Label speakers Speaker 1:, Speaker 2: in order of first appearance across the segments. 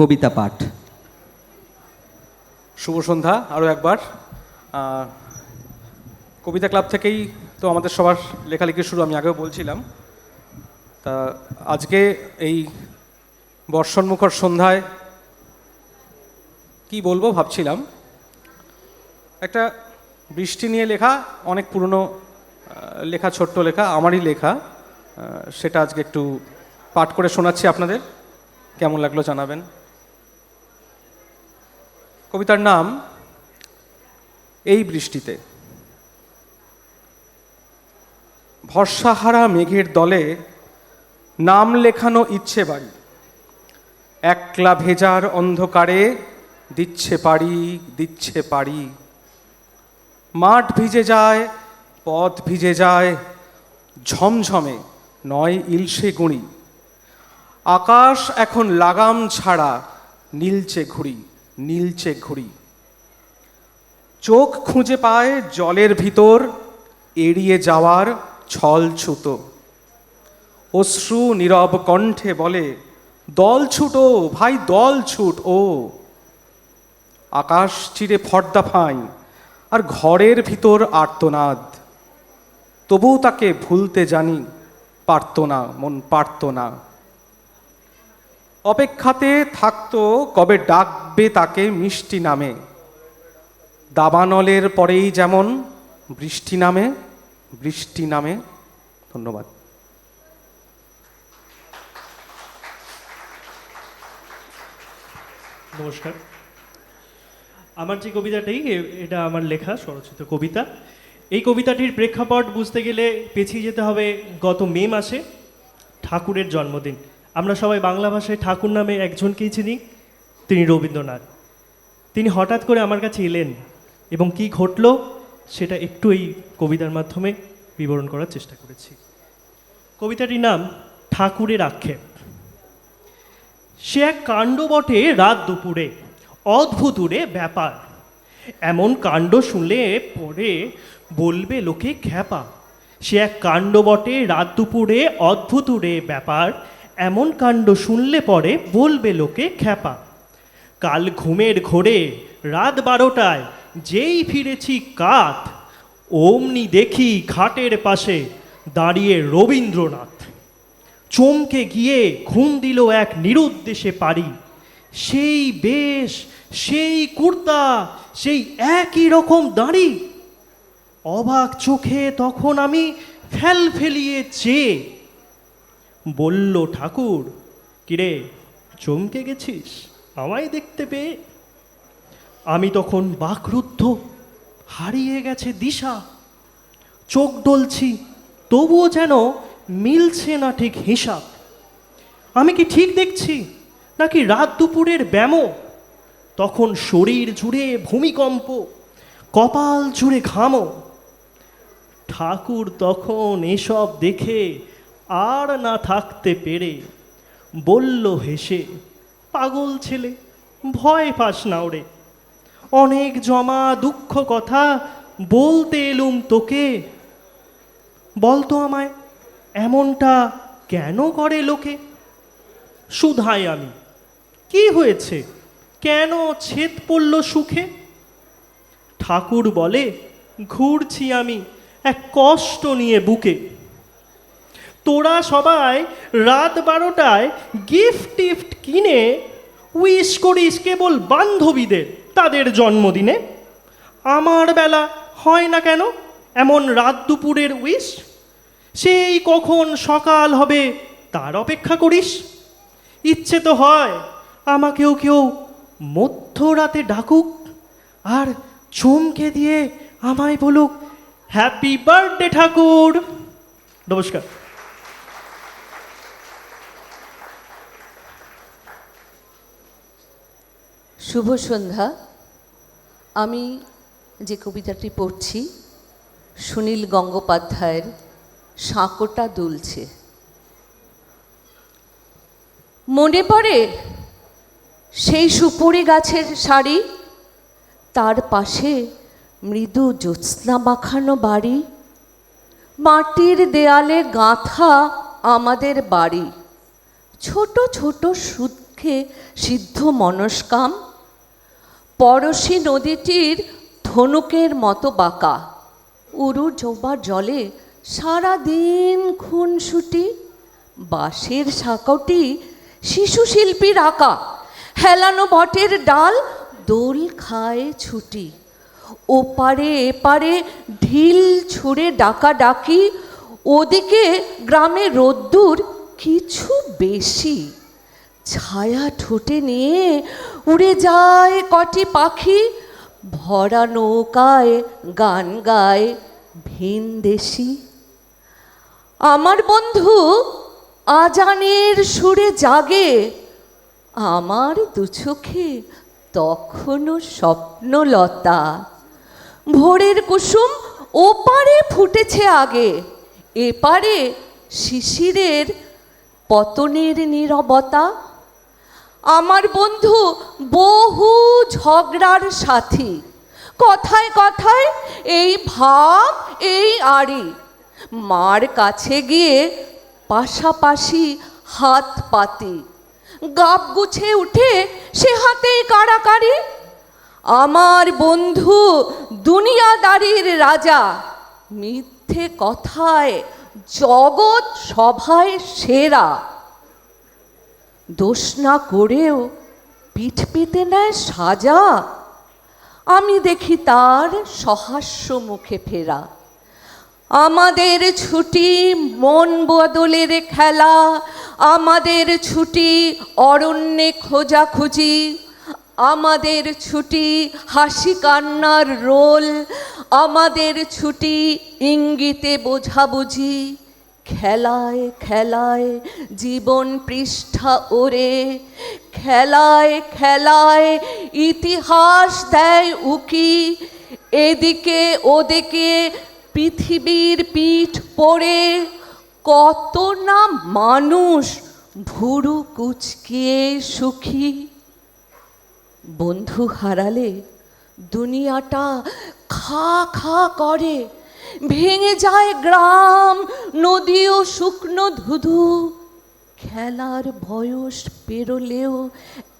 Speaker 1: কবিতা পাঠ।
Speaker 2: শুভ সন্ধ্যা আরও একবার। কবিতা ক্লাব থেকেই তো আমাদের সবার লেখালেখি শুরু আমি আগেও বলছিলাম। তা আজকে এই বর্ষণমুখর সন্ধ্যায় কি বলব ভাবছিলাম। একটা বৃষ্টি নিয়ে লেখা, অনেক পুরনো লেখা, ছোট্ট লেখা, আমারই লেখা সেটা আজকে একটু পাঠ করে শোনাচ্ছি আপনাদের। কেমন লাগল জানাবেন? কবিতার নাম এই বৃষ্টিতে। ভরসাহারা মেঘের দলে নাম লেখানো ইচ্ছে বাড়ি। একলা ভেজার অন্ধকারে দিচ্ছে পারি দিচ্ছে পারি মাঠ ভিজে যায়, পথ ভিজে যায়, ঝমঝমে নয় ইলশে গুঁড়ি। আকাশ এখন লাগাম ছাড়া নীলচে ঘুড়ি। নীলচে ঘুড়ি। চোখ খুঁজে পায় জলের ভিতর, এড়িয়ে যাওয়ার ছল ছুতো। অশ্রু নীরব কণ্ঠে বলে, দল ছুটো ভাই দল ছুট ও। আকাশ চিরে ফর্দা ফাই, আর ঘরের ভিতর আর্তনাদ। তবুও তাকে ভুলতে জানি পারত না, মন পারত না। অপেক্ষাতে থাকতো কবে ডাকবে তাকে মিষ্টি নামে। দাবানলের পরেই যেমন বৃষ্টি নামে বৃষ্টি নামে। ধন্যবাদ।
Speaker 3: নমস্কার। আমার যে কবিতাটি এটা আমার লেখা, স্বরচিত কবিতা। এই কবিতাটির প্রেক্ষাপট বুঝতে গেলে পেছিয়ে যেতে হবে গত মে মাসে ঠাকুরের জন্মদিন। আমরা সবাই বাংলা ভাষায় ঠাকুর নামে একজনকেই চিনি, তিনি রবীন্দ্রনাথ। তিনি হঠাৎ করে আমার কাছে এলেন এবং কি ঘটলো সেটা একটু এই কবিতার মাধ্যমে বিবরণ করার চেষ্টা করেছি। কবিতাটির নাম, ঠাকুরের আক্ষেপ। সে এক কাণ্ড বটে রাত দুপুরে অদ্ভুতুরে ব্যাপার। এমন কাণ্ড শুনলে পরে বলবে লোকে খ্যাপা। সে এক কাণ্ড বটে রাত দুপুরে অদ্ভুতুরে ব্যাপার। এমন কাণ্ড শুনলে পরে বলবে লোকে খ্যাপা। কাল ঘুমের ঘোরে, রাত বারোটায় যেই ফিরেছি কাত, অমনি দেখি ঘাটের পাশে দাঁড়িয়ে রবীন্দ্রনাথ। চমকে গিয়ে ঘুম দিল এক নিরুদ্দেশে পারি। সেই বেশ, সেই কুর্তা, সেই একই রকম দাঁড়ি। অবাক চোখে তখন আমি ফেল ফেলিয়ে চেয়ে বলল, ঠাকুর, কিরে, চমকে গেছিস? আমায় দেখতে পেয়ে আমি তখন বাকরুদ্ধ, হারিয়ে গেছে দিশা। চোখ ডলছি, তবুও যেন মিলছে না ঠিক হিসাব। আমি কি ঠিক দেখছি, নাকি রাত দুপুরের ব্যামো তখন শরীর জুড়ে ভূমিকম্প, কপাল জুড়ে ঘামো। ঠাকুর তখন এসব দেখে আর না থাকতে পেরে বলল হেসে, পাগল ছেলে, ভয় পাস না ওরে। অনেক জমা দুঃখ কথা বলতে এলুম তোকে। বলতো আমায়, এমনটা কেন করে লোকে? শুধাই আমি, কি হয়েছে? কেন ছেদ পড়ল সুখে? ঠাকুর বলে, ঘুরছি আমি এক কষ্ট নিয়ে বুকে। তোরা সবাই রাত বারোটায় গিফট টিফট কিনে উইশ করিস কেবল বান্ধবীদের তাদের জন্মদিনে। আমার বেলা হয় না কেন? এমন রাত দুপুরের উইশ সেই কখন সকাল হবে তার অপেক্ষা করিস। ইচ্ছে তো হয় আমাকেও কেউ মধ্যরাতে ডাকুক আর চমকে দিয়ে আমায় বলুক হ্যাপি বার্থডে ঠাকুর! নমস্কার।
Speaker 4: শুভ সন্ধ্যা। আমি যে কবিতাটি পড়ছি, সুনীল গঙ্গোপাধ্যায়ের সাঁকোটা দুলছে মনে পড়ে সেই সুপুরি গাছের শাড়ি তার পাশে মৃদু জ্যোৎস্না মাখানো বাড়ি, মাটির দেয়ালে গাঁথা আমাদের বাড়ি, ছোট ছোট সুদ থাকে সিদ্ধ মনস্কাম পরশী নদীটির ধনুকের মতো বাঁকা। উরু জোবার জলে সারা দিন খুনসুটি, বাঁশের সাঁকটি শিশু শিল্পীর আঁকা। হেলানো বটের ডাল দোল খায় ছুটি। ওপারে এপারে ঢিল ছুঁড়ে ডাকা ডাকি ওদিকে গ্রামে রোদ্দুর কিছু বেশি। ছায়া ঠোঁটে নিয়ে উড়ে যায় কটি পাখি, ভরা নৌকায় গান গায় ভিন দেশি। আমার বন্ধু আজানের সুরে জাগে, আমার দু চোখে তখনও স্বপ্নলতা। ভোরের কুসুম ওপারে ফুটেছে আগে, এপারে শিশিরের পতনের নীরবতা। আমার বন্ধু বহু ঝগড়ার সাথী। কথায় কথায় এই ভাব এই আড়ি। মার কাছে গিয়ে পাশাপাশি হাত পাতি। গাব গুছে উঠে সে হাতেই কাড়াকাড়ি আমার বন্ধু দুনিয়াদারির রাজা। মিথ্যে কথায় জগৎ সভায় সেরা। দোষ না করেও পিঠ পেতে নেয় সাজা। আমি দেখি তার সহাস্য মুখে ফেরা। আমাদের ছুটি মন বদলের খেলা। আমাদের ছুটি অরণ্যে খোঁজাখুঁজি। আমাদের ছুটি হাসি কান্নার রোল। আমাদের ছুটি ইঙ্গিতে বোঝাবুঝি। খেলায় খেলায় জীবন পৃষ্ঠা ওরে। খেলায় খেলায় ইতিহাস দেয় উকি। এদিকে ওদিকে পৃথিবীর পিঠ পড়ে। কত না মানুষ ভুরু কুচকিয়ে সুখী। বন্ধু হারালে দুনিয়াটা খা খা করে। ভেঙে যায় গ্রাম, নদী ও শুকনো ধুধু। খেলার বয়স পেরোলেও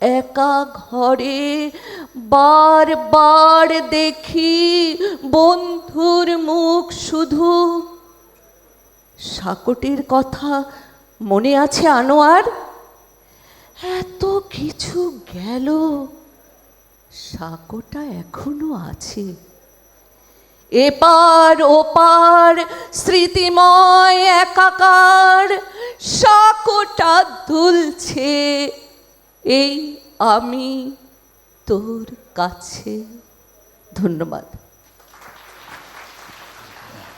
Speaker 4: একা ঘরে বারবার দেখি বন্ধুর মুখ শুধু। সাকটের কথা মনে আছে আনোয়ার? এত কিছু গেল, সাঁকোটা এখনও আছে। এপার ওপার স্মৃতিময় একাকার সাঁকোটা দুলছে এই আমি তোর কাছে। ধন্যবাদ।